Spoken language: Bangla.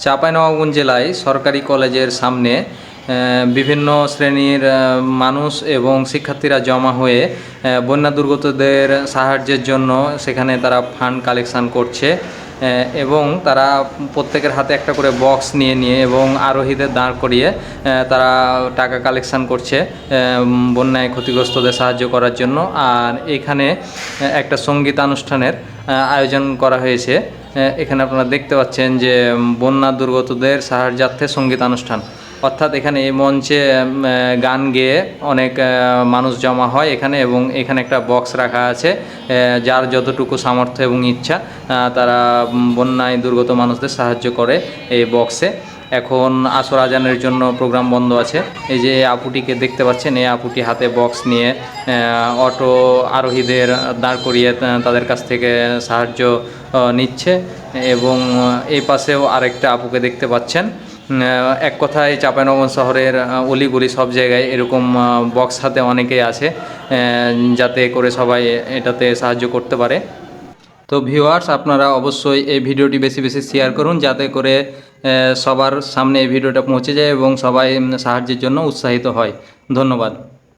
চাপাইনবাবগঞ্জ জেলায় সরকারি কলেজের সামনে বিভিন্ন শ্রেণির মানুষ এবং শিক্ষার্থীরা জমা হয়ে বন্যা দুর্গতদের সাহায্যের জন্য সেখানে তারা ফান্ড কালেকশান করছে এবং তারা প্রত্যেকের হাতে একটা করে বক্স নিয়ে নিয়ে এবং আরোহীদের দাঁড় করিয়ে তারা টাকা কালেকশান করছে বন্যায় ক্ষতিগ্রস্তদের সাহায্য করার জন্য। আর এখানে একটা সঙ্গীতানুষ্ঠানের আয়োজন করা হয়েছে। এখানে আপনারা দেখতে পাচ্ছেন যে বন্যা দুর্গতদের সাহায্যার্থে সঙ্গীতানুষ্ঠান। অর্থাৎ এখানে এই মঞ্চে গান গেয়ে অনেক মানুষ জমা হয় এখানে এবং এখানে একটা বক্স রাখা আছে যার যতটুকু সামর্থ্য এবং ইচ্ছা তারা বন্যায় দুর্গত মানুষদের সাহায্য করে এই বক্সে। এখন আসর আজানের জন্য প্রোগ্রাম বন্ধ আছে। এই যে আপুটিকে দেখতে পাচ্ছেন, এই আপুটি হাতে বক্স নিয়ে অটো আরোহীদের দাঁড় করিয়ে তাদের কাছ থেকে সাহায্য নিচ্ছে এবং এই পাশেও আরেকটা আপুকে দেখতে পাচ্ছেন। এক কথায় চাঁপাইনবাবগঞ্জ শহরের অলিগুলি সব জায়গায় এরকম বক্স হাতে অনেকেই আছে যাতে করে সবাই এটাতে সাহায্য করতে পারে। তো ভিউয়ার্স আপনারা অবশ্যই এই ভিডিওটি বেশি বেশি শেয়ার করুন, যাতে করে সবার সামনে এই ভিডিওটা পৌঁছে যায় এবং সবাই সাহায্যের জন্য উৎসাহিত হয়। ধন্যবাদ।